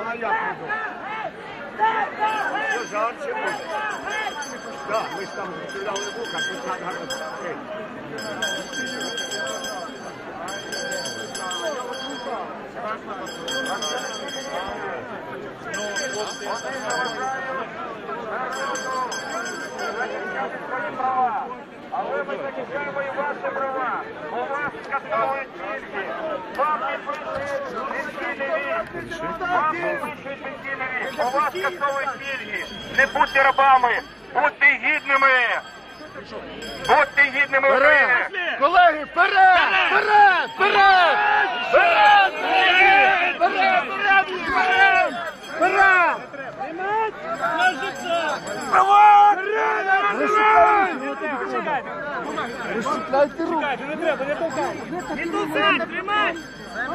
Ona yapmadı. O zaman şey bu. Da, bu İstanbul. Şöyle alıyor bu kaçın tane hakkı. Evet. А вы мы защищаем и ваши права. У вас скасовують пільги. Вам не пишуть пенсійний вік. Вам пишуть пенсійний вік. У вас скасовують пільги. Не будьте рабами. Будьте гідними. Будьте гідними України. Колеги, вперед! Вперед! Вперед! Вперед! Вперед! Вперед! Вперед! Вперед! Розчіпляйте руку. Не треба, не толкай. Не толкай, тримай.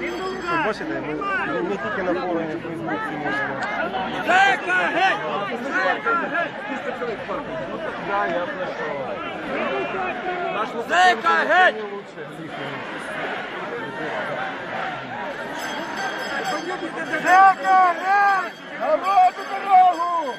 Не толкай. Бачите, ми не тільки на форумі Фейсбуці можемо. Зайка, геть! Зайка, геть! Зайка, геть! Зайка, геть! Народу дорогу!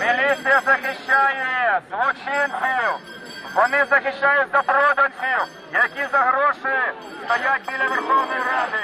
Міліція захищає злочинців. Вони захищають запроданців, які за гроші стоять біля Верховної Ради.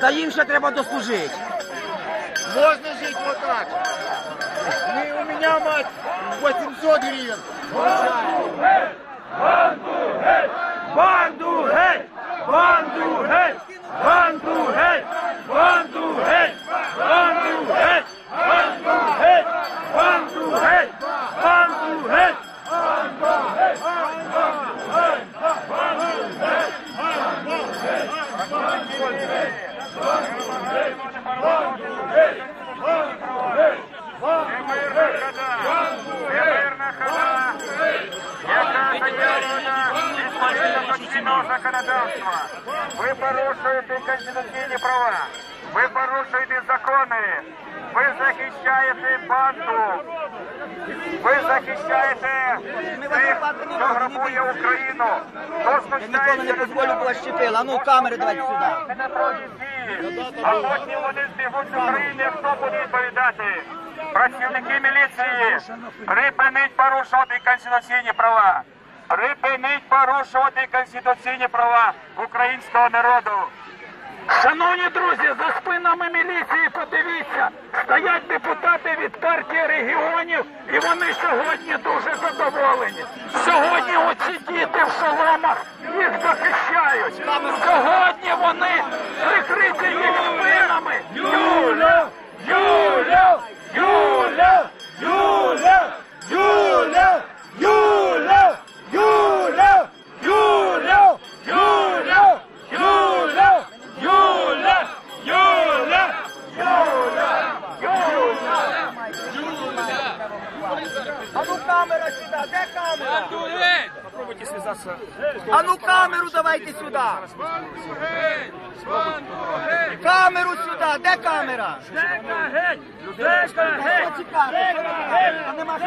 Та їм ще треба дослужити. Можно жить вот так. У меня, мать, 800 гривен. Получаю. Банду геть! Банду геть! Банду геть! Банду геть! Банду геть! Банду геть! Банду геть! Банду геть! Примирна законодавства. Ви порушуєте конституційні права, ви порушуєте закони, ви захищаєте банду, ви захищаєте тих, хто грабує Україну, хто Я ніколи не дозволю була щепила. А ну камери давайте сюди. а потім вони збігуть з України, хто буде відповідати? Працівники міліції, припиніть порушувати конституційні права. Припиніть порушувати конституційні права українського народу. Шановні друзі, за спинами міліції подивіться, стоять депутати від партії регіонів, і вони сьогодні дуже задоволені. Сьогодні оці діти в шоломах їх захищають. Сьогодні вони прикриті їх спинами. А ну камера сюди, де камера? А ну камеру давайте сюди. Камеру сюди, де камера? Дека геть! Дека геть! Почекайте. А нема що.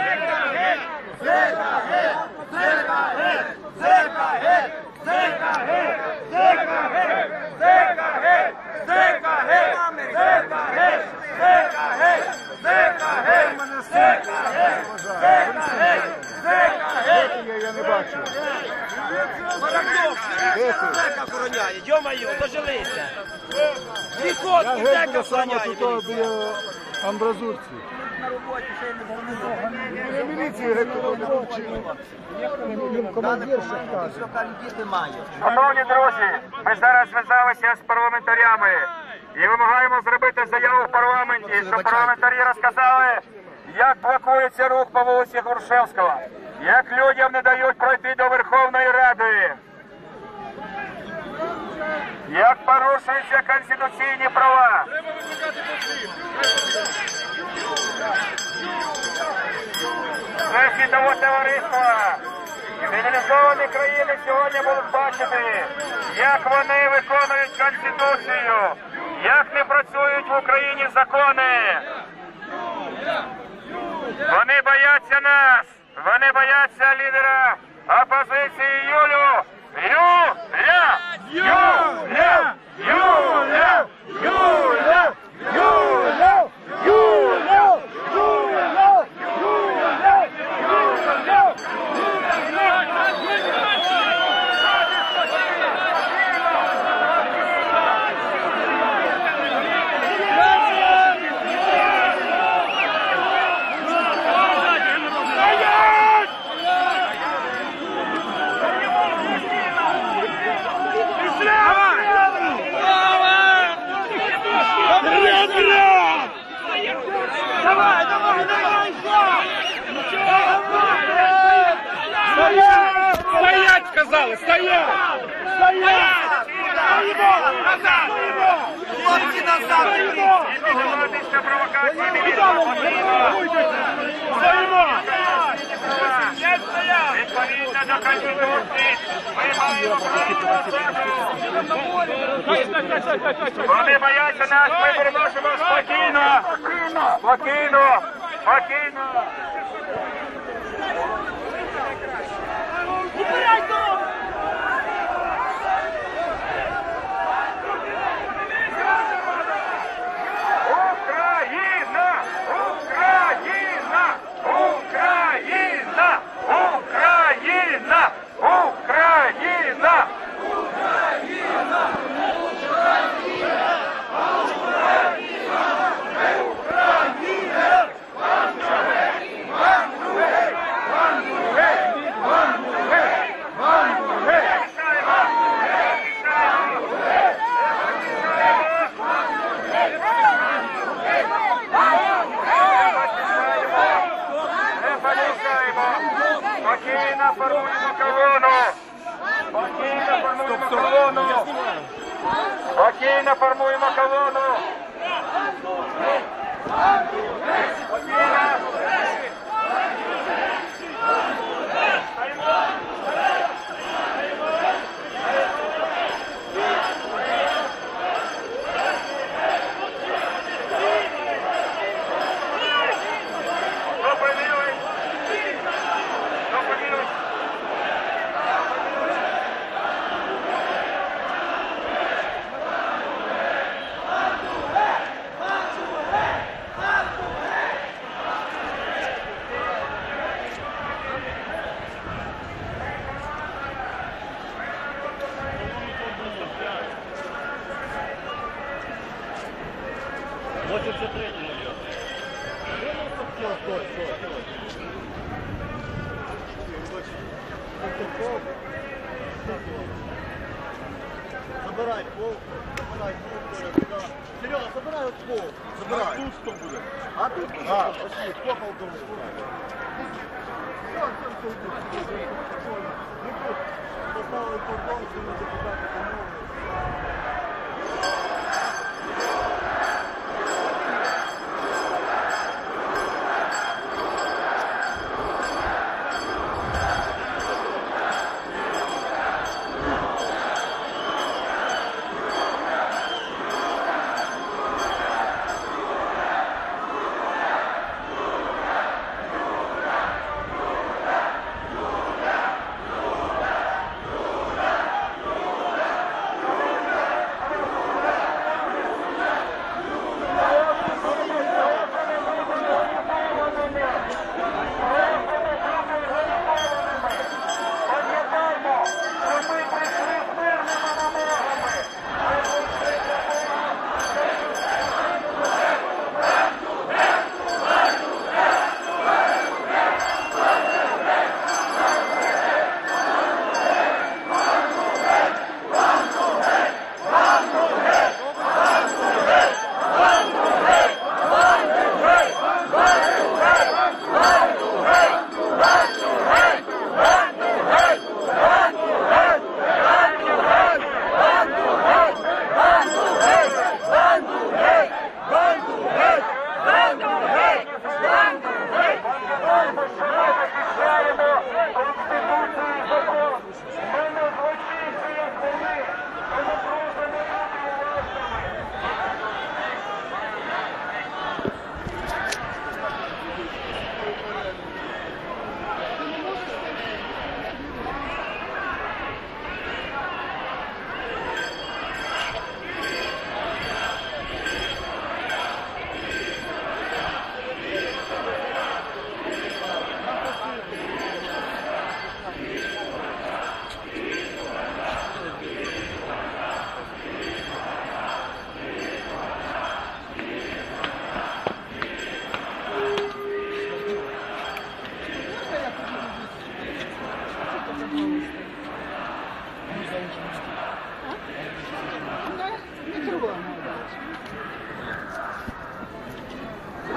Я не бачу. Зека охороняє, йо-моє, дожилися. Дві Я котки геть зека біля саме охороняє. тут біля амбразурці. На роботі ще й не Біля міліції геть тут не вчили. Він командир ще каже. Що діти мають. Шановні друзі, ми зараз зв'язалися з парламентарями і вимагаємо зробити заяву в парламенті, щоб парламентарі розказали, як блокується рух по вулиці Грушевського, як людям не дають пройти до Верховної Ради, як порушуються конституційні права. Це світове товариство. Цивілізовані країни сьогодні будуть бачити, як вони виконують Конституцію, як не працюють в Україні закони. Вони бояться нас, вони бояться лідера опозиції Юлю. Юля! you left, you left, you left. Давай, давай, давай! Стоять! Стоять, сказали! Стоять! Стоять! Хлопці назад! Дипломатична провокація міліції. Стоїмо! Відповідно до Конституції, ми маємо право Вони бояться нас, ми переносимо спокійно. Martino! Martino! ¡Alto, no! ¡Alto, no! No! Забирай пол, забирай пол, Серега, забирай от пол. Забирай. А тут что будет? А тут что? А, пошли, попал думаю. Поставили кордон, думаю, депутаты.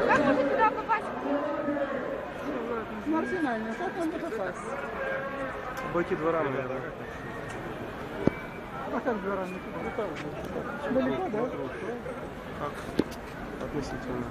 Как можно туда попасть? Маржинально, как он попасть? Бойки дворами. А как дворами? Далеко, да? Как относительно?